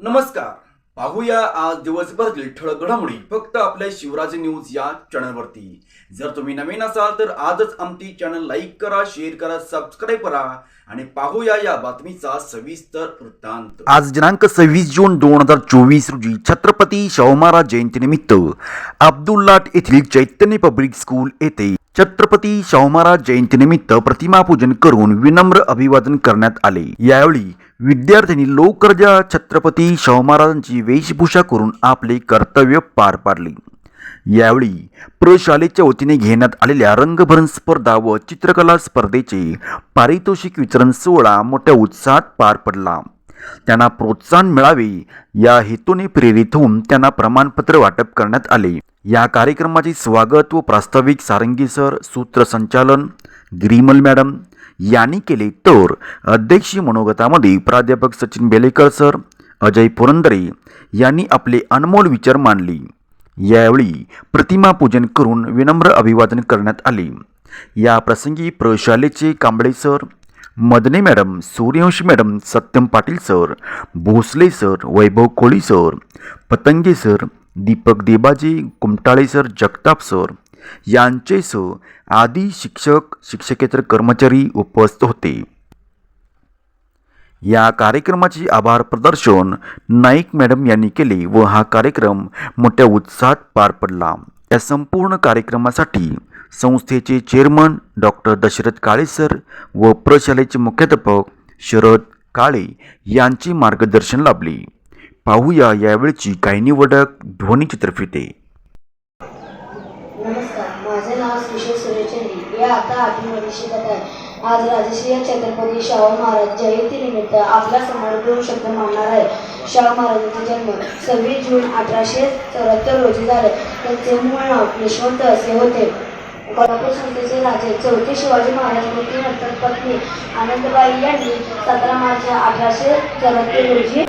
नमस्कार. पाहूया आज दिवसभरातील ठळक घडामोडी. फक्त आपल्या शिवराज न्यूज या चॅनलवरती. जर तुम्ही नवीन असाल तर आजच आमची चॅनल लाईक करा शेअर करा सबस्क्राईब करा आणि पाहूया या बातमीचा सविस्तर वृत्तांत. आज दिनांक सव्वीस जून दोन हजार चोवीस रोजी छत्रपती शाहू महाराज जयंतीनिमित्त अब्दुल्लाट येथील चैतन्य पब्लिक स्कूल येथे छत्रपती शाहू महाराज जयंतीनिमित्त प्रतिमापूजन करून विनम्र अभिवादन करण्यात आले. यावेळी विद्यार्थ्यांनी लोकराजा छत्रपती शाहू महाराजांची वेशभूषा करून आपले कर्तव्य पार पाडले. यावेळी प्रशालेच्या वतीने घेण्यात आलेल्या रंगभरण स्पर्धा व चित्रकला स्पर्धेचे पारितोषिक वितरण सोहळा मोठ्या उत्साहात पार पडला. त्यांना प्रोत्साहन मिळावे या हेतूने प्रेरित होऊन त्यांना प्रमाणपत्र वाटप करण्यात आले. या कार्यक्रमाचे स्वागत व प्रास्ताविक सारंगी सर सूत्रसंचालन ग्रीमल मॅडम यांनी केले तर. अध्यक्षीय मनोगतामध्ये प्राध्यापक सचिन बेलेकर सर अजय पुरंदरे यांनी आपले अनमोल विचार मांडले. यावेळी प्रतिमा पूजन करून विनम्र अभिवादन करण्यात आले. या प्रसंगी प्रशालेचे Kamble sir Madane madam Suryavanshi madam Satyam Patil sir Bhosale sir Vaibhav Koli sir Patange sir Deepak Debaji Kumtale sir Jagtap sir यांचेसह आदी शिक्षक शिक्षकेतर कर्मचारी उपस्थित होते. या कार्यक्रमाचे आभार प्रदर्शन नाईक मॅडम यांनी केले व हा कार्यक्रम मोठ्या उत्साहात पार पडला. या संपूर्ण कार्यक्रमासाठी संस्थेचे chairman doctor Dashrath Kale sir व प्रशालेचे मुख्याध्यापक शरद काळे यांचे मार्गदर्शन लाभले. पाहूया यावेळची काही निवडक ध्वनीचित्रफिते नमस्कार माझे नाव श्रीशे आपल्या आता आठवीमध्ये शिकत आहे. आज राजश्री छत्रपती शाहू महाराज जयंतीनिमित्त आपल्यासमोर दोन शब्द मानणार आहे शाहू महाराजांचा जन्म सव्वीस जून अठराशे चौऱ्याहत्तर रोजी झाले. त्यांचे मूळ नाव यशवंत असे होते. कोल्हापूर संस्थेचे राजे चौथे शिवाजी महाराज मृत्यूनंतर पत्नी आनंदबाई यांनी सतरा मार्च अठराशे चौऱ्याहत्तर रोजी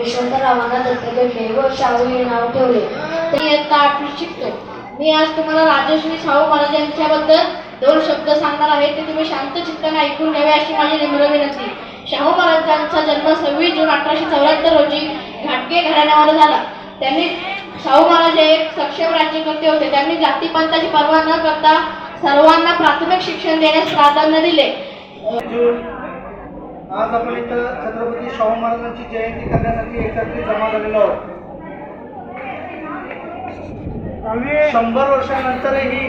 यशवंतरावांना दत्तक घेतले व शाहू हे नाव ठेवले. ते एक आठवीत शिकतो मी आज तुम्हाला राजश्री शाहू महाराज यांच्याबद्दल दोन शब्द सांगणार आहे. ते तुम्ही शांत चित्ताने ऐकून घ्यावे अशी माझी निम्र विनंती. शाहू महाराजांचा जन्म सव्वीस जून अठराशे चौऱ्याहत्तर रोजी घाटके घराण्यावर झाला. त्यांनी शाहू महाराज हे एक सक्षम राज्यकर्ते होते. त्यांनी जातीपंथाची पर्वा न करता सर्वांना प्राथमिक शिक्षण देण्यास प्राधान्य दिले. आज आपण इथं छत्रपती शाहू महाराजांची जयंती करण्यासाठी एकत्रित जमा झालेलो आहोत. शंभर वर्षानंतरही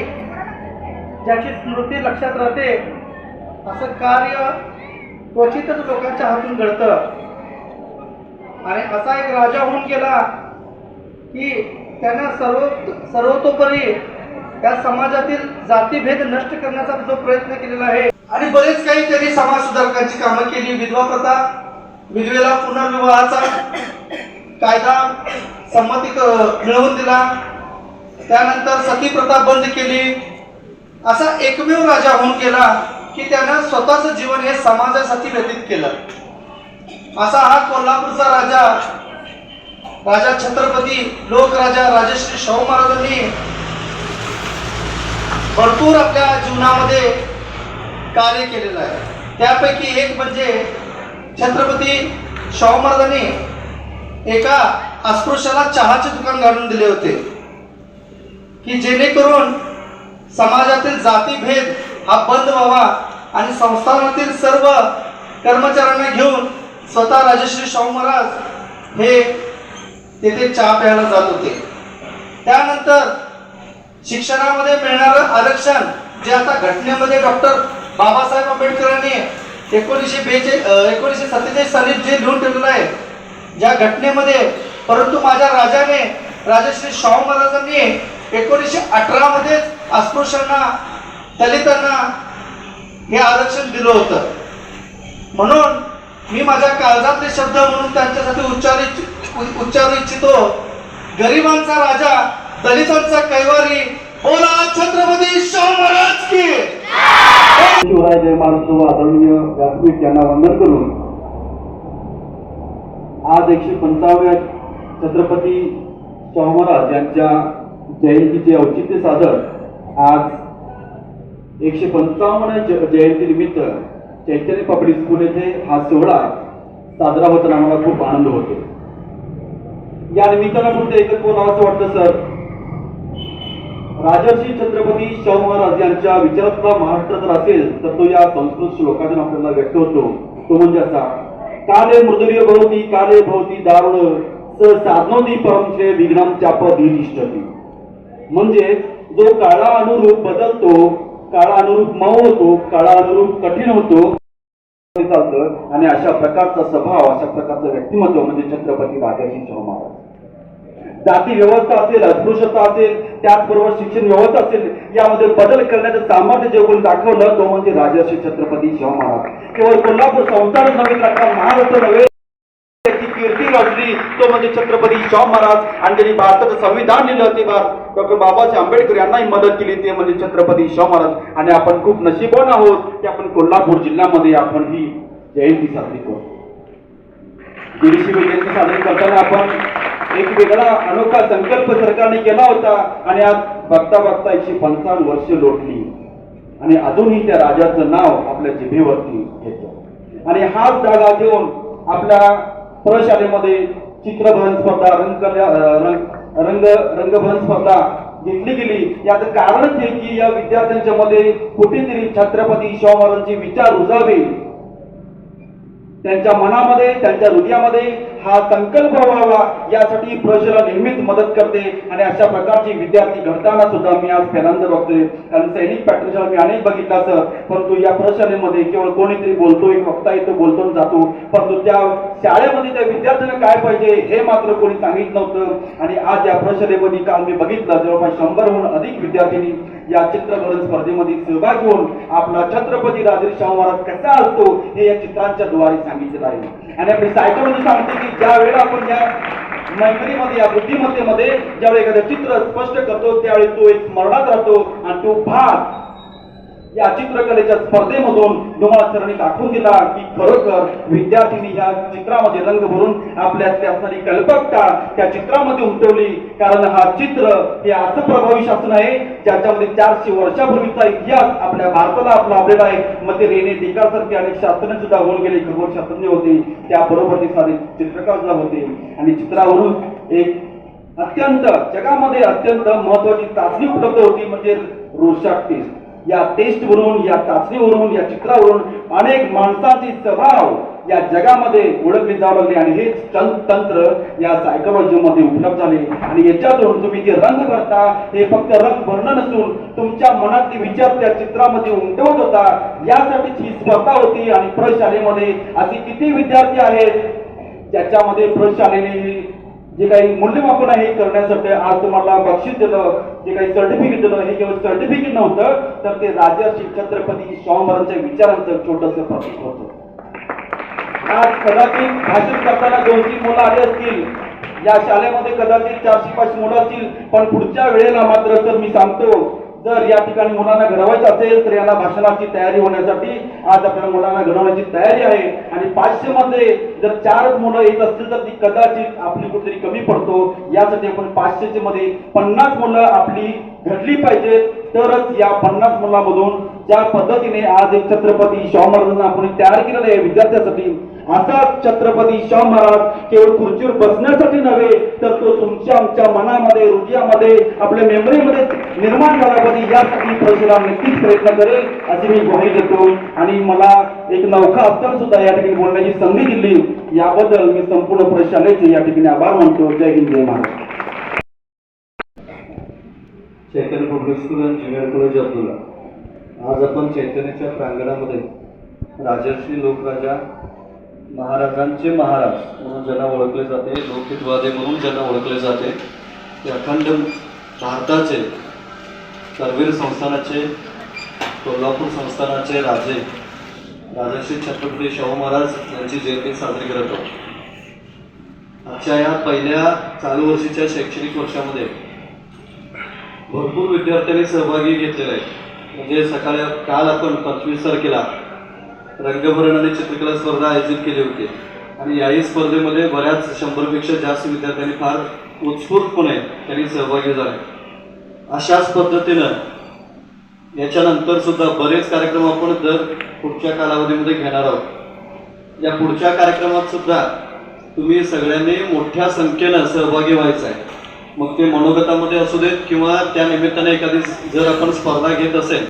ज्याची स्मृती लक्षात राहते असं कार्य क्वचितच लोकांच्या हातून घडतं. आणि असा एक राजा होऊन गेला की त्यांना सर्व सर्वतोपरी त्या समाजातील जातीभेद नष्ट करण्याचा जो प्रयत्न केलेला आहे. आणि बरेच काही त्यांनी समाज सुधारकांची कामं केली. विधवा प्रथा विधवेला पुनर्विवाहाचा कायदा संमती मिळवून दिला. त्यानंतर सती प्रथा बंद केली. असा एकमेव राजा होऊन गेला की त्यानं स्वतःचं जीवन हे समाजासाठी व्यतीत केलं. असा हा कोल्हापूरचा राजा राजा छत्रपती लोकराजा राजश्री शाहू महाराजांनी भरपूर आपल्या जीवनामध्ये कार्य केलेलं आहे. त्यापैकी एक म्हणजे छत्रपती शाहू महाराजांनी एका अस्पृश्याला चहाचे दुकान घालून दिले होते. की जेणेकरून समाजातील जातीभेद हा बंद व्हावा आणि संस्थानातील सर्व कर्मचाऱ्यांना घेऊन स्वतः राजश्री शाहू महाराज हे तेथे चहा प्यायला जात होते. त्यानंतर शिक्षणामध्ये मिळणारं आरक्षण जे आता घटनेमध्ये डॉक्टर बाबासाहेब आंबेडकरांनी एकोणीसशे बेचे एकोणीसशे सत्तेचाळीस साली जे लिहून ठेवलेलं आहे ज्या घटनेमध्ये परंतु माझ्या राजाने राजश्री शाहू महाराजांनी एकोणीसशे अठरामध्येच अस्पृश्यांना दलितांना हे आरक्षण दिलं होतं. म्हणून मी माझ्या काळजातले शब्द म्हणून त्यांच्यासाठी उच्चार उच्चारू इच्छितो. गरिबांचा राजा दलितांचा कैवारी बोला छत्रपती शाहू महाराज की! शिवराय जय महाराष्ट्र आदरणीय व्यासपीठ यांना वंदन करून आज एकशे पंचाव्या छत्रपती शाहू महाराज यांच्या जयंतीचे औचित्य साधत आज एकशे पंचावन्न ज जयंतीनिमित्त चैतन्य पापडी स्कूल येथे हा सोहळा साजरा होताना आम्हाला खूप आनंद होतो. या निमित्तानं फक्त एकच बोलावं असं वाटतं सर. राजर्षी छत्रपती शाहू महाराज यांच्या विचारातला महाराष्ट्र जर असेल तर तो या संस्कृत श्लोकातून आपल्याला व्यक्त होतो. तो म्हणजे असा काले मृदुर्य भवती काले भवती दारुण स साधनोदी परमश्रे विघ्नम चाप धीतिष्ठती म्हणजे जो काळा अनुरूप बदलतो काळा अनुरूप मऊ होतो काळा अनुरूप कठीण होतो चालतं. आणि अशा प्रकारचा स्वभाव अशा प्रकारचं व्यक्तिमत्व म्हणजे छत्रपती राजर्षी शाहू महाराज. जाती व्यवस्था असेल अस्पृश्यता असेल त्याचबरोबर शिक्षण व्यवस्था असेल यामध्ये बदल करण्याचं सामर्थ्य जे कोणी दाखवलं तो म्हणजे राजर्षी छत्रपती शाहू महाराज. केवळ कोल्हापूर संस्थानच नव्हे तर महाराष्ट्र नव्हे. कीर्ती गाजली तो म्हणजे छत्रपती शाहू महाराज. आणि त्यांनी भारताचं संविधान लिहिलं ते डॉक्टर बाबासाहेब आंबेडकर यांनाही मदत केली ते म्हणजे छत्रपती शाहू महाराज. आणि आपण खूप नशीबवान आहोत की आपण कोल्हापूर जिल्ह्यामध्ये आपण ही जयंती साजरी करतो दीडशे जयंती साजरी करताना आपण एक वेगळा अनोखा संकल्प सरकारने केला होता. आणि आज बघता बघता एकशे पंचावन्न वर्ष लोटली. आणि अजूनही त्या राजाचं नाव आपल्या जिभेवरती येतं. आणि हाच जागा घेऊन आपल्या प्रशालेमध्ये चित्रभरण स्पर्धा रंगकला रंग रंग रंगभरण स्पर्धा घेतली गेली. याचं कारणच हे की या विद्यार्थ्यांच्या मध्ये कुठेतरी छत्रपती शाहू महाराजांचे विचार रुजावे त्यांच्या मनामध्ये त्यांच्या हृदयामध्ये हा संकल्प व्हावा. यासाठी प्रशला नेहमीच मदत करते. आणि अशा प्रकारची विद्यार्थी घडताना सुद्धा मी आज पहिल्यांदा बघतोय. कारण सैनिक पॅटर्नशाला मी अनेक बघितलं असं. परंतु या प्रशालेमध्ये केवळ कोणीतरी बोलतोय वक्ता येतो बोलतो जातो. परंतु त्या शाळेमध्ये त्या विद्यार्थ्यांना काय पाहिजे हे मात्र कोणी सांगितलं नव्हतं. आणि आज या प्रशालेमध्ये काल मी बघितलं जवळपास शंभरहून अधिक विद्यार्थ्यांनी या चित्रकरण स्पर्धेमध्ये सहभाग घेऊन आपला छत्रपती राजेश शाहू महाराज कसा असतो हे या चित्रांच्या द्वारे सांगितलेलं आहे. आणि आपली सायकोलॉजी सांगते की ज्या वेळेला आपण या मैत्रीमध्ये या बुद्धिमत्तेमध्ये ज्यावेळी एखादं चित्र स्पष्ट करतो त्यावेळी तो एक स्मरणात राहतो आणि तो भाग या चित्रकलेच्या स्पर्धेमधून डोमाळ सरांनी दाखवून दिला की खरोखर विद्यार्थ्यांनी या चित्रामध्ये रंग भरून आपल्यातली असणारी कल्पकता त्या चित्रामध्ये उमटवली. कारण हा चित्र हे असं प्रभावी शासन आहे ज्याच्यामध्ये चारशे वर्षापूर्वीचा इतिहास आपल्या भारताला आपला लाभलेला आहे. मग ते रेने सारखे अनेक शास्त्रज्ञ सुद्धा होऊन गेले खगोल शास्त्रज्ञ होते त्याबरोबर ते सारे चित्रकार सुद्धा होते. आणि चित्रावरून एक अत्यंत जगामध्ये अत्यंत महत्वाची चाचणी उपलब्ध होती म्हणजे रोषाक टेस्ट. या टेस्टवरून या चाचणीवरून या चित्रावरून अनेक माणसांची स्वभाव या जगामध्ये ओळखले जाऊ लागले आणि हेच तंत्र या सायकोलॉजीमध्ये उपलब्ध झाले. आणि याच्यातून तुम्ही जे रंग भरता हे फक्त रंग भरणं नसून तुमच्या मनातले विचार त्या चित्रामध्ये उमटवत होता. यासाठीच ही स्पर्धा होती आणि प्रशालेमध्ये असे किती विद्यार्थी आहेत ज्याच्यामध्ये प्रशालेने जे काही मूल्यमापन आहे हे करण्यासाठी आज तुम्हाला बक्षीस दिलं जे काही सर्टिफिकेट दिलं हे केवळ सर्टिफिकेट नव्हतं तर ते राजर्षी छत्रपती शाहू महाराजांच्या विचारांचं छोटस प्रतीक होतं. आज कदाचित भाषण करताना दोन तीन मुलं आले असतील. या शाळेमध्ये कदाचित चारशे पाचशे मुलं असतील पण पुढच्या वेळेला मात्र तर मी सांगतो जर या ठिकाणी मुलांना घडवायचं असेल तर याला भाषणाची तयारी होण्यासाठी आज आपल्याला मुलांना घडवण्याची तयारी आहे. आणि पाचशे मध्ये जर चारच मुलं येत असतील तर ती कदाचित आपली कुठेतरी कमी पडतो. यासाठी आपण पाचशेचे मध्ये पन्नास मुलं आपली घडली पाहिजेत. तरच या पन्नास मुलांमधून ज्या पद्धतीने आज एक छत्रपती शाहू महाराजांना आपण तयार केलेलं आहे विद्यार्थ्यासाठी असा छत्रपती शाहू महाराज केवळ खुर्चीवर बसण्यासाठी नव्हे तर तो तुमच्या आमच्या मनामध्ये हृदयामध्ये आपल्या मेमरीमध्ये निर्माण झाला पाहिजे यासाठी प्रजेला नक्कीच प्रयत्न करेल अशी मी ग्वाही देतो. आणि मला एक नौका असताना सुद्धा या ठिकाणी बोलण्याची संधी दिली. याबद्दल मी संपूर्ण प्रशालेचे या ठिकाणी आभार मानतो. जय हिंद जय Maharaj Chaitanya public school and junior college Abdulla. आज आपण चैतन्याच्या प्रांगणामध्ये राजर्षी लोकराजा महाराजांचे महाराज म्हणून ज्यांना ओळखले जाते लोकहितवादी म्हणून ज्यांना ओळखले जाते ते अखंड भारताचे करवीर संस्थानाचे कोल्हापूर संस्थानाचे राजे राजर्षी छत्रपती शाहू महाराज यांची जयंती साजरी करत आहोत. आजच्या या पहिल्या चालू वर्षीच्या शैक्षणिक वर्षामध्ये भरपूर विद्यार्थ्यांनी सहभागी घेतलेला आहे म्हणजे सकाळी काल आपण पंचवीस तारखेला रंगभरण आणि चित्रकला स्पर्धा आयोजित केली होती. आणि याही स्पर्धेमध्ये बऱ्याच शंभरपेक्षा जास्त विद्यार्थ्यांनी फार उत्स्फूर्तपणे त्यांनी सहभागी झाले. अशाच पद्धतीनं याच्यानंतर सुद्धा बरेच कार्यक्रम आपण दर पुढच्या कालावधीमध्ये घेणार आहोत. या पुढच्या कार्यक्रमात सुद्धा तुम्ही सगळ्यांनी मोठ्या संख्येनं सहभागी व्हायचं आहे. मग ते मनोगतामध्ये असू देत किंवा त्या निमित्ताने एखादी जर आपण स्पर्धा घेत असेल